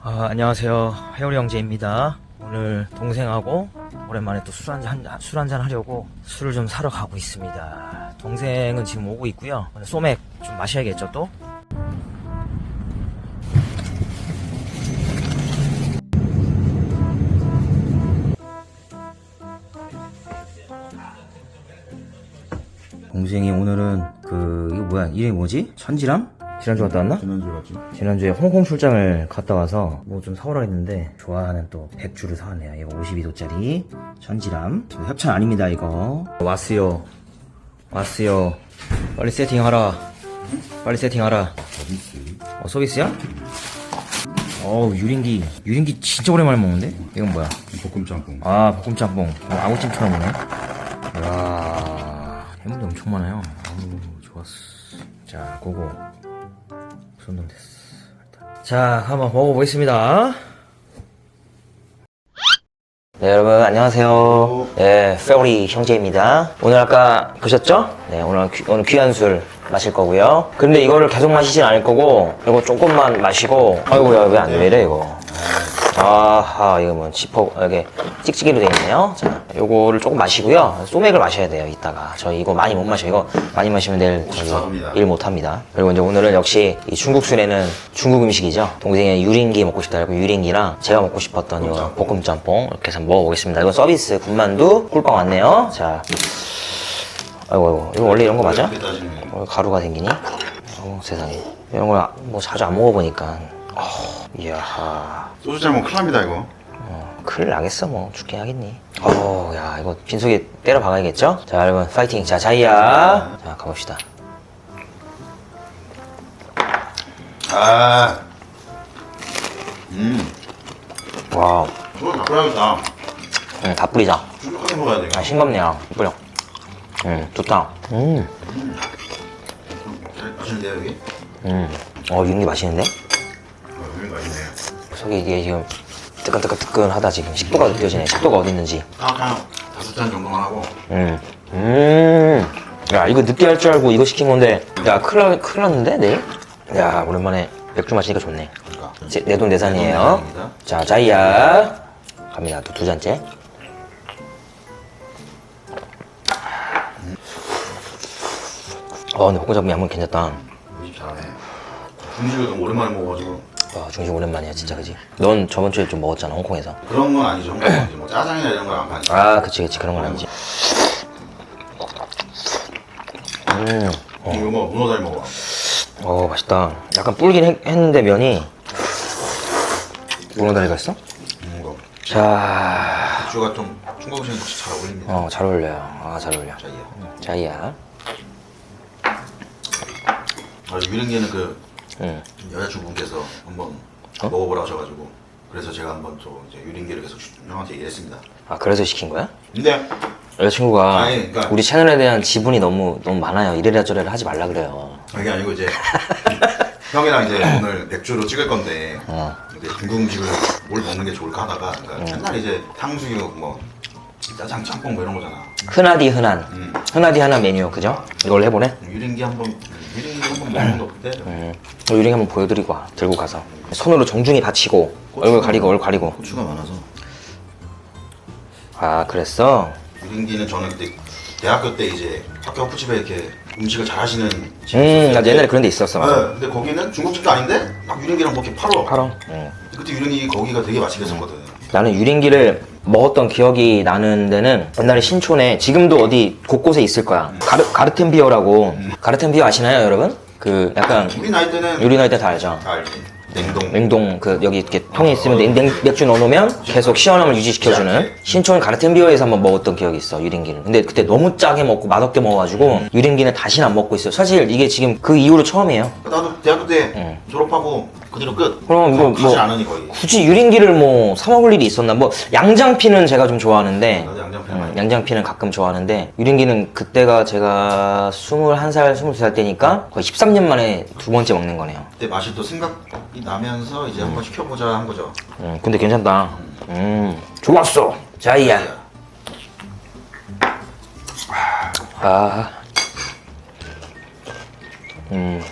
아, 안녕하세요. 해오리 형제입니다. 오늘 동생하고 오랜만에 또 술 한잔, 술 한잔 하려고 술을 좀 사러 가고 있습니다. 동생은 지금 오고 있고요. 소맥 좀 마셔야겠죠, 또? 동생이 오늘은 그, 이거 뭐야, 이름이 뭐지? 천지람? 지난주 갔다 왔나? 지난주 같지? 지난주에 홍콩 출장을 갔다 와서 뭐 좀 사오라 했는데 좋아하는 또 백주를 사왔네요. 이거 52도짜리 천지람. 이거 협찬 아닙니다 이거. 왔어요. 왔어요. 빨리 세팅하라. 빨리 세팅하라. 서비스 어 서비스야? 어우 유린기. 유린기 진짜 오랜만에 먹는데? 이건 뭐야? 볶음 짬뽕 아 볶음 짬뽕. 어, 아구찜처럼 오네. 이야 해물이 엄청 많아요. 아우 좋았어. 자 고고. 손놈 됐어. 일단. 자 한번 먹어보겠습니다. 네 여러분 안녕하세요. 네 페어리 형제입니다. 오늘 아까 보셨죠? 네 오늘 귀, 오늘 귀한 술 마실 거고요. 근데 이거를 계속 마시진 않을 거고 이거 조금만 마시고 아이고야 왜안 되래 이거. 아하 이거 뭐 지퍼 이게 찍찍이로 되어 있네요. 자 요거를 조금 마시고요. 소맥을 마셔야 돼요 이따가. 저희 이거 많이 못 마셔요. 이거 많이 마시면 내일 저희 54입니다. 일 못합니다. 그리고 이제 오늘은 역시 이 중국 술에는 중국 음식이죠. 동생이 유린기 먹고 싶다 그래고 유린기랑 제가 먹고 싶었던 요 볶음 짬뽕. 이렇게 해서 먹어보겠습니다. 이건 서비스 군만두 꿀빵 왔네요. 자 아이고 아이고. 이거 원래 이런 거 맞아? 어, 가루가 생기니? 어 세상에. 이런 걸 뭐 자주 안 먹어보니까 어, 이야. 소주 짬뽕 큰일 납니다 이거. 어, 큰일 나겠어 뭐. 죽게 하겠니. 어우 야 이거 빈속에 때려 박아야겠죠? 자 여러분 파이팅. 자 자이야. 자 가봅시다. 아. 음, 와우. 이거 바꿔야겠다. 응, 다 뿌리자. 쫀득하게 먹어야 돼. 아 싱겁네요. 뿌려. 음 좋다. 음음. 맛있는데요 여기? 어 윤기 맛있는데? 어, 여기 맛있네 속이 이게 지금 뜨끈뜨끈뜨끈하다 지금 식도가 느껴지네 식도가 어디 있는지 다섯 잔 정도만 하고 음. 음. 야, 이거 늦게 할 줄 알고 이거 시킨 건데, 야, 큰일, 나- 큰일 났는데, 내일? 야, 오랜만에 맥주 마시니까 좋네. 그러니까 내 돈 내산이에요. 내산입니다. 자, 자이야. 갑니다. 또 두 잔째. 어, 근데 볶음짬뽕 양은 괜찮다. 집 잘하네 중식을 너무 오랜만에 먹어가지고 와, 중식 오랜만이야, 진짜, 그지? 넌 저번 주에 좀 먹었잖아, 홍콩에서. 그런 건 아니죠 홍콩은 이제 뭐 짜장이나 이런 걸안 파니까 아, 그치, 그치. 그런 건 아니지. 음. 이거 뭐 문어다리 먹어 어 맛있다 약간 불긴 했, 했는데 면이 문어다리가 있어? 음, 이거 자... 맥주가 좀 중국 음식에 역시 잘 어울립니다 어잘 어울려요 아 잘 어울려 자기야 자이야 아, 유린기는 그 응. 여자친구분께서 한번 어? 먹어보라 하셔가지고 그래서 제가 한번 또 이제 유린기를 계속 주- 형한테 얘기했습니다. 아 그래서 시킨 거야? 근데 여자친구가 아니, 그러니까- 우리 채널에 대한 지분이 너무 너무 많아요 이래라 저래라 하지 말라 그래요 그게 아니고 이제 형이랑 이제 오늘 맥주로 찍을 건데 어. 이제 중국 음식을 뭘 먹는 게 좋을까 하다가 그러니까 맨날 이제 탕수육 뭐 짜장 짬뽕 뭐 이런 거잖아. 흔하디 흔한 음. 흔하디 흔한 메뉴 그죠? 이걸로 해보네 유린기 한번 유린기 한번 먹는 거 어때? 음. 요리 한번 보여드리고 와 들고 가서 손으로 정중히 받치고 얼굴 가리고 얼굴 가리고 고추가 많아서 아 그랬어? 유린기는 저는 그때 대학교 때 이제 학교 호프집에 이렇게 음식을 잘 하시는 집이 음. 나도 옛날에 그런 데 있었어 맞아 네, 근데 거기는 중국집도 아닌데 막 유린기랑 뭐 이렇게 팔어. 팔어 응. 그때 유린기 거기가 되게 맛있게 했었거든. 나는 유린기를 먹었던 기억이 나는 데는 옛날에 신촌에 지금도 어디 곳곳에 있을 거야. 가르, 가르텐비어라고. 가르텐비어 아시나요, 여러분? 그 약간 우리 나이 때는 요리 나이 때 다 알죠? 다 알지. 냉동. 냉동 그 여기 이렇게 통에 있으면 냉, 냉- 맥주 넣어놓으면 계속 시원함을 유지시켜주는 신촌 가르텐 비어에서 한번 먹었던 기억이 있어 유린기를 근데 그때 너무 짜게 먹고 맛없게 먹어가지고 유린기는 다시는 안 먹고 있어요 사실 이게 지금 그 이후로 처음이에요 나도 대학교 때 응. 졸업하고 그대로 끝. 그럼 이거 가지 뭐- 않으니 거의. 굳이 유린기를 뭐 사 먹을 일이 있었나 뭐 양장피는 제가 좀 좋아하는데 나도 양장피 음, 많이. 양장피는 가끔 좋아하는데 유린기는 그때가 제가 21살, 22살 때니까 거의 13년 만에 두 번째 먹는 거네요. 그때 맛이 또 생각이 나면서 이제 한번 시켜보자 한 거죠. 음, 근데 괜찮다. 음, 좋았어. 자이야. 아, 음,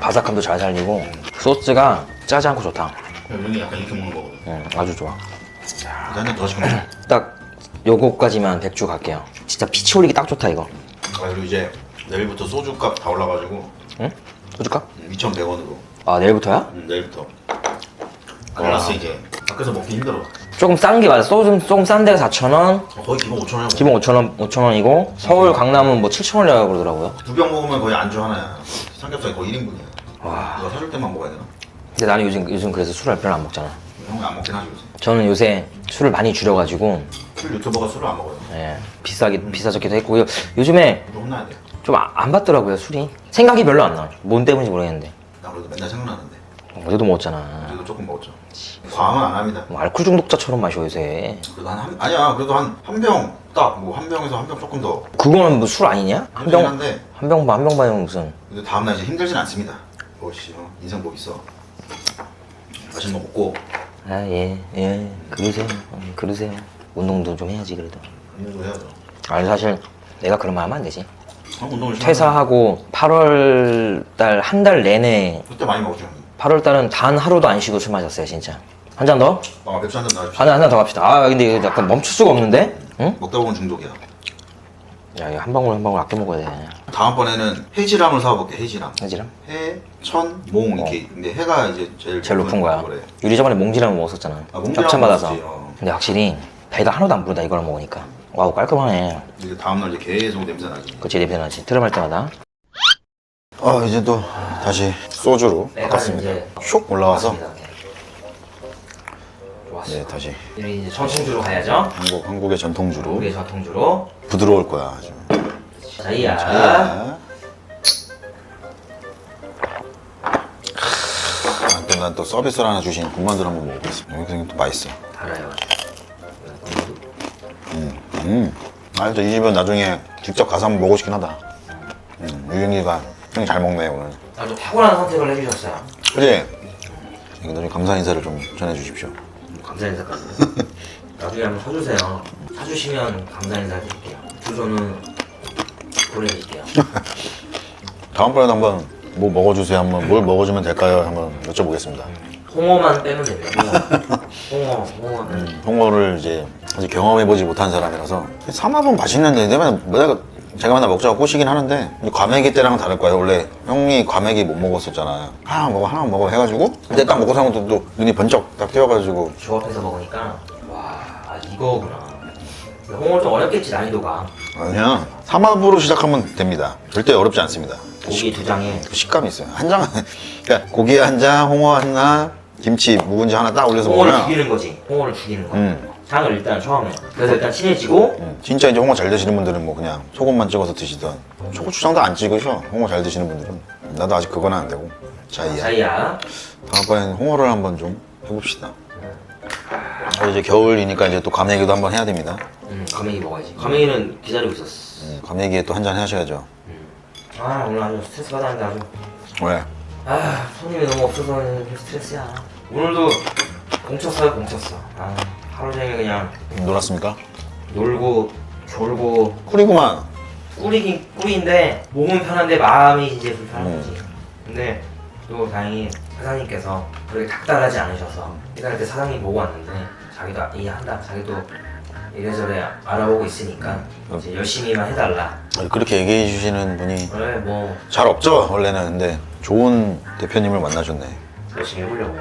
바삭함도 잘 살리고 소스가 짜지 않고 좋다. 여기 약간 이렇게 먹는 거거든. 음, 아주 좋아. 한잔 더 시켜 먹자. 딱 요거까지만 백주 갈게요. 진짜 피치 올리기 딱 좋다 이거. 아, 그리고 이제 내일부터 소주 값 다 올라가지고 응? 소주가? 2,100원으로. 아 내일부터야? 음, 내일부터. 클라스 이제 밖에서 먹기 힘들어. 조금 싼 게 맞아. 소금 조금 싼 데가 4,000원, 거의 기본 5,000원. 기본 5,000원, 5,000원이고 서울 강남은 뭐 7,000원이라고 그러더라고요. 두 병 먹으면 거의 안주 하나야. 삼겹살이 거의 1인분이야. 와. 이거 사줄 때만 먹어야 되나? 근데 나는 요즘 요즘 그래서 술을 별로 안 먹잖아. 형이 안 먹긴 하지 요새. 저는 요새 술을 많이 줄여가지고 술 유튜버가 술을 안 먹어요. 예, 비싸기 비싸졌기도 했고 요. 요즘에 좀 혼나야 돼. 좀 안 받더라고요 술이. 생각이 별로 안 나. 뭔 때문인지 모르겠는데. 나 그래도 맨날 생각나는데. 어제도 먹었잖아. 그래도 조금 먹었죠. 과음은 안 합니다. 뭐 알코올 중독자처럼 마셔 요새. 그래도 한, 한 아니야 그래도 한 한 병 딱 뭐 한 병에서 한 병 조금 더 그거는 뭐 술 아니냐? 한 그렇긴 병, 한데 한병 반, 한 병 반이면 무슨. 근데 다음날 이제 힘들진 않습니다 멋이 어, 인생 복 있어 맛있는 거 먹고 아, 예, 예. 그러세요. 음, 그러세요. 운동도 좀 해야지, 그래도. 운동도 해야죠 아니, 사실 내가 그런 말 하면 안 되지. 운동을 퇴사하고 8월 달 한 달 내내 그때 많이 먹었죠 8월 달은 단 하루도 안 쉬고 술 마셨어요, 진짜. 한 잔 더? 아 맥주 한잔 한 잔, 한잔 더 갑시다. 아, 근데 이거 약간 멈출 수가 없는데? 응? 먹다 보면 중독이야 야, 이거 한 방울 한 방울 아껴 먹어야 돼. 다음번에는 해지람을 사와볼게 해지람 해지람? 해, 천, 몽 이렇게 근데 해가 이제 제일 어. 제일 높은 거야. 유리 저번에 몽지랑 먹었었잖아. 아, 몽지랑 협찬 받아서. 먹었지, 어. 근데 확실히 배가 하나도 안 부르다 이걸 먹으니까. 와우 깔끔하네. 이제 다음날 이제 계속 냄새 나지 그치 냄새 나지. 트름할 때마다. 아 이제 또 다시 소주로 내가 바꿨습니다 이제 쇽 올라와서. 좋았어. 네 다시 여기 이제 전통주로 가야죠. 한국 한국의 전통주로 우리의 전통주로. 부드러울 거야 아주. 자이야. 자. 난또 서비스를 하나 주신 군만두를 한번 먹어보겠습니다. 여기 또 맛있어. 알아요. 음. 알죠. 이 집은 나중에 직접 가서 한번 먹고 싶긴 하다. 음, 유영이가 형이 잘 먹네 오늘. 아주 탁월한 선택을 해주셨어요. 그지? 나중에 감사 인사를 좀 전해 주십시오. 감사 인사까지. 나중에 한번 사주세요. 사주시면 감사 인사 드릴게요. 주소는 보내드릴게요. 다음번에도 한번 뭐 먹어주세요. 한번 뭘 먹어주면 될까요? 한번 여쭤보겠습니다. 홍어만 빼면 됩니다. 홍어, 홍어, 홍어는 홍어를 이제 아직 경험해보지 못한 사람이라서 삼합은 맛있는데 내가 내가 제가 맨날 먹자고 꼬시긴 하는데 이 과메기 때랑은 다를 거예요 원래 형이 과메기 못 먹었었잖아 하나 먹어 하나 먹어 해가지고 그때 딱 먹고 사면 또 눈이 번쩍 딱 띄어가지고 조합해서 먹으니까 와 아, 이거구나. 홍어 좀 어렵겠지 난이도가. 아니야 삼합으로 시작하면 됩니다 절대 어렵지 않습니다 고기 두 장에 그 식감이 있어요 한 장 그러니까 고기 한장 홍어 하나 김치 묵은지 하나 딱 올려서 홍어를 먹으면 죽이는 거지. 홍어를 죽이는 거. 음. 장을 일단 처음에. 그래서 일단 친해지고 음, 진짜 이제 홍어 잘 드시는 분들은 뭐 그냥 소금만 찍어서 드시던 초고추장도 안 찍으셔 홍어 잘 드시는 분들은 나도 아직 그건 안 되고 자이야 자이야. 다음번에는 홍어를 한번 좀 해봅시다 아, 이제 겨울이니까 이제 또 과메기도 한번 해야 됩니다 음, 과메기 먹어야지. 과메기는 기다리고 있었어. 음, 과메기에 또 한 잔 하셔야죠 아 오늘 아주 스트레스 받았는데 아주. 왜? 아 손님이 너무 없어서 스트레스야. 오늘도 공쳤어요 공쳤어. 아 하루 종일 그냥 놀았습니까? 놀고 졸고 꿀이구만 꿀이긴 꿀인데 몸은 편한데 마음이 이제 불편한 거지. 근데 또 다행히 사장님께서 그렇게 닥달하지 않으셔서 일할 때 사장님 보고 왔는데 자기도 이해한다. 자기도 이래저래 알아보고 있으니까 이제 열심히만 해달라. 그렇게 얘기해 주시는 분이 그래 뭐 잘 없죠 원래는 근데 좋은 대표님을 만나셨네 열심히 해보려고.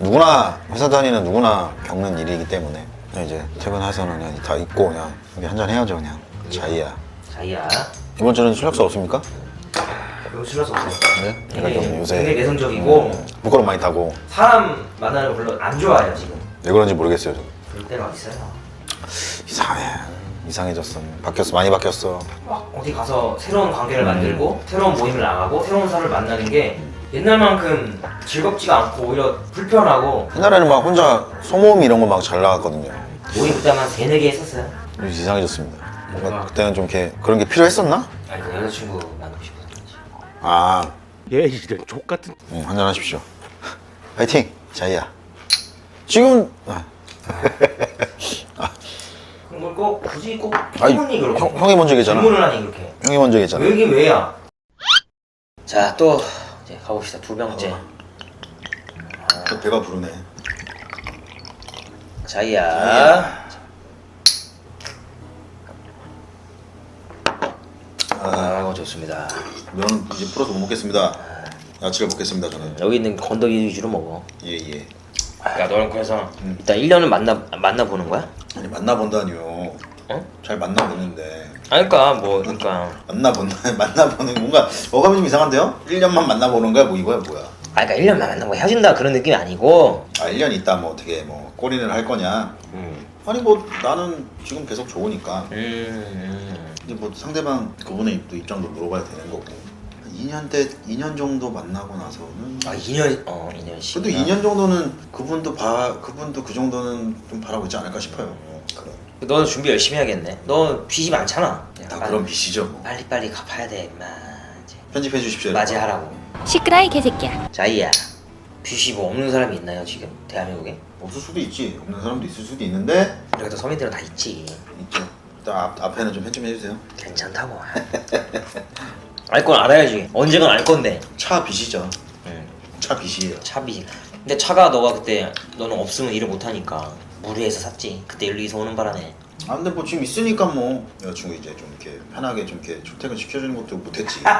누구나 회사 다니는 누구나 겪는 일이기 때문에 그냥 이제 퇴근해서는 그냥 다 잊고 그냥 한잔 해야죠 그냥 자이야 자기야 이번 주는 술력서 없습니까? 이거 실어서 없어. 네? 되게, 내가 좀 요새 되게 내성적이고 부끄러움 많이 타고 사람 만나는 거 별로 안 좋아해요 지금. 왜 그런지 모르겠어요 좀. 그럴 때가 있어요. 이상해 이상해졌어 바뀌었어 많이 바뀌었어 막 어디 가서 새로운 관계를 만들고 새로운 모임을 나가고 새로운 사람을 만나는 게 옛날만큼 즐겁지가 않고 오히려 불편하고 옛날에는 막 혼자 소모임 이런 거 막 잘 나갔거든요. 모임 그때만 세네 개 했었어요. 이상해졌습니다. 뭔가 그때는 좀 이렇게 그런 게 필요했었나? 아니 그 여자친구 만나고 그렇지. 아. 얘 이런 족 같은 응, 한잔 하십시오. 파이팅! 자이야. 지금 아, 그런 걸 꼭 굳이 꼭 아니, 형이 그렇게 형, 형이 먼저 얘기했잖아. 질문을 하니 그렇게. 형이 먼저 얘기했잖아. 왜 이게 왜야? 자 또 이제 가봅시다 두 병째. 아, 배가 부르네. 자이야. 아, 이거 좋습니다. 면 이제 풀어서 못 먹겠습니다. 야채를 먹겠습니다 저는. 여기 있는 건더기 위주로 먹어. 예 예. 야, 너는 그래서 일단 1년을 만나 만나 보는 거야? 아니 만나본다니요. 어? 잘 만나보는데 아니 그러니까 뭐 그러니까 만나본다 만나보는 뭔가 어감이 좀 이상한데요? 1년만 만나보는 거야 뭐 이거야 뭐야? 아 그러니까 1년 만나고 헤어진다 그런 느낌이 아니고 아 1년 있다 뭐 어떻게 뭐 꼬리를 할 거냐? 음. 아니 뭐 나는 지금 계속 좋으니까 음, 음. 이제 뭐 상대방 그분의 또 입장도 물어봐야 되는 거고 2년 때 2년 정도 만나고 나서는 아 2년 어 2년씩 그래도 2년 정도는 그분도 봐 그분도 그 정도는 좀 바라고 있지 않을까 싶어요. 그래. 너는 준비 열심히 해야겠네 너 빚이 많잖아 다 빨리- 그런 빚이죠. 뭐. 빨리빨리 갚아야 돼 임마 이제 편집해 주십시오. 맞이하라고 시끄라이 개새끼야. 자이야 빚이 뭐 없는 사람이 있나요 지금 대한민국에? 없을 수도 있지. 없는 사람도 있을 수도 있는데 그래도 서민들은 다 있지 있죠. 일단 앞, 앞에는 좀 편집해 주세요. 괜찮다고 알 건 알아야지 언젠간 알 건데 차 빚이죠. 응. 차 빚이에요. 차비 근데 차가 너가 그때 너는 없으면 일을 못 하니까 무리해서 샀지 그때 이사 오는 바람에 아 근데 뭐 지금 있으니까 뭐 여자친구 이제 좀 이렇게 편하게 좀 이렇게 출퇴근 시켜주는 것도 못했지.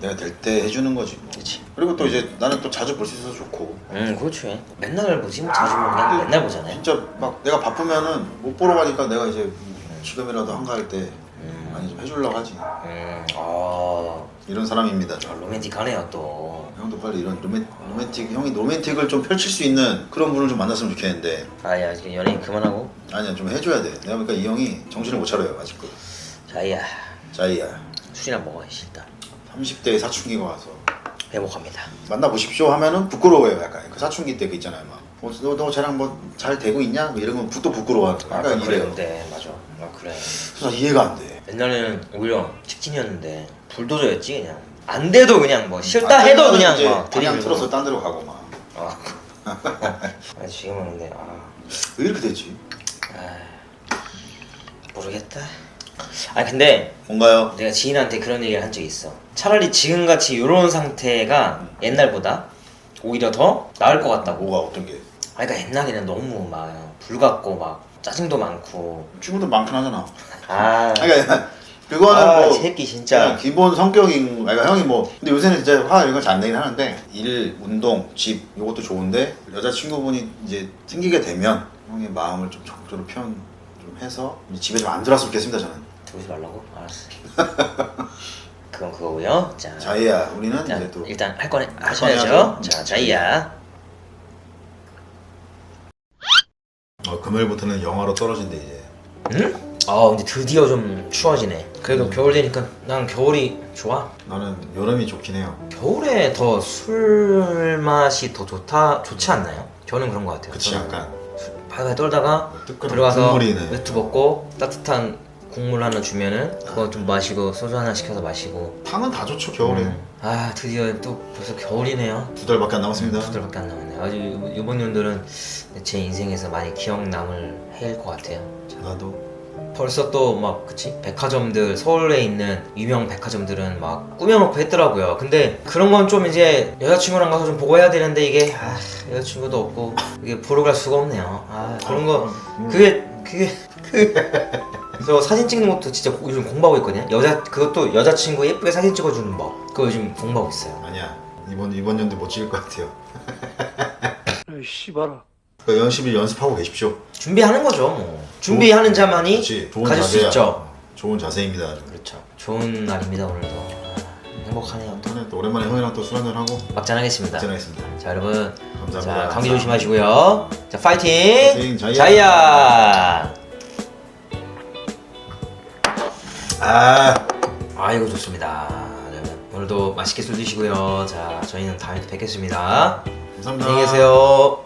내가 될 때 해주는 거지. 뭐. 그렇지 그리고 또 이제 나는 또 자주 볼 수 있어서 좋고. 응 그렇지 맨날 보지 뭐 자주 보는 게 아니라 맨날 보잖아요 진짜 막 내가 바쁘면은 못 보러 가니까 내가 이제 지금이라도 한가할 때 음. 많이 좀 해주려고 하지. 음, 아, 이런 사람입니다. 저. 로맨틱하네요 또. 형도 빨리 이런 로맨, 로맨틱 형이 로맨틱을 좀 펼칠 수 있는 그런 분을 좀 만났으면 좋겠는데 아야 지금 연예인 그만하고. 아니야 좀 해줘야 돼. 내가 보니까 이 형이 정신을 못 차려요 아직도. 자이야 자이야 술이나 먹어야지 일단. 30대의 사춘기가 와서 회복합니다. 만나 보십시오 하면은 부끄러워요 약간 그 사춘기 때 그 있잖아요 막. 어, 너, 너 쟤랑 뭐 잘 되고 있냐? 뭐 이런 건또 부끄러워하는 거야. 아 약간 그래 이래요. 근데 맞아. 아 그래. 그래서 이해가 안 돼. 옛날에는 오히려 직진이었는데 불도저였지 그냥. 안 돼도 그냥 뭐 싫다 아, 해도 그냥 막 방향 들이밀고. 틀어서 딴 데로 가고 막. 아, 아 지금은 근데 아, 왜 이렇게 됐지? 아 모르겠다. 아 근데 뭔가요? 내가 지인한테 그런 얘기를 한 적이 있어. 차라리 지금같이 이런 상태가 옛날보다 오히려 더 나을 것 같다고. 뭐가 어떤 게? 아, 그러니까 옛날에는 너무 막 불같고 막 짜증도 많고. 친구들 많긴 하잖아. 아, 그러니까 그거는 아, 뭐 이 새끼 진짜. 그냥 기본 성격인 그러니까 형이 뭐 근데 요새는 진짜 화 이런 거잘 안 내긴 하는데 일, 운동, 집 이것도 좋은데 여자 친구분이 이제 생기게 되면 형의 마음을 좀 적극적으로 표현 좀 해서 이제 집에 좀 안 들어왔으면 좋겠습니다 저는. 들어오지 말라고? 알았어. 그건 그거고요. 자, 자이야 우리는 자, 이제 또 일단 할할 하셔야죠. 자, 자이야. 어, 금요일부터는 영화로 떨어진대 이제. 응? 아, 근데 드디어 좀 추워지네. 그래도 음. 겨울 되니까 난 겨울이 좋아. 나는 여름이 좋긴 해요. 겨울에 더 술 맛이 더 좋다 좋지 않나요? 저는 그런 것 같아요. 그치 저는 약간 바다에 떨다가 뜨끈한 들어가서 국물이네. 외투 벗고 따뜻한 국물 하나 주면은 그거 좀 마시고 소주 하나 시켜서 마시고 탕은 다 좋죠 겨울에. 음. 아 드디어 또 벌써 겨울이네요 두 달밖에 안 남았습니다. 두 달밖에 안 남았네요 아주 요- 요번 연도는 제 인생에서 많이 기억 남을 해일 것 같아요 나도 벌써 또 막 그치? 백화점들 서울에 있는 유명 백화점들은 막 꾸며놓고 했더라고요. 근데 그런 건 좀 이제 여자친구랑 가서 좀 보고 해야 되는데 이게 아 여자친구도 없고 이게 보러 갈 수가 없네요. 아 그런 거 그게 그게 그 저 사진 찍는 것도 진짜 고- 요즘 공부하고 있거든요. 여자 그것도 여자친구 예쁘게 사진 찍어주는 법. 그거 요즘 공부하고 있어요. 아니야. 이번 이번 연도 못 찍을 것 같아요. 씨발아. 그러니까 연습을 연습하고 계십시오. 준비하는 거죠 뭐. 준비하는 자만이 그렇지 좋은 가질 수 자세야. 있죠. 좋은 자세입니다. 그렇죠. 좋은 날입니다 오늘도. 아, 행복하네요 또 오늘 또 오랜만에 형이랑 또 술 한잔 하고 막잔하겠습니다. 진행하겠습니다. 자 여러분. 감사합니다. 자 감기 조심하시고요. 자 파이팅, 파이팅, 자이야. 자이야! 아. 아이고 좋습니다. 여러분 오늘도 맛있게 술 드시고요. 자 저희는 다음에 또 뵙겠습니다. 감사합니다. 안녕히 계세요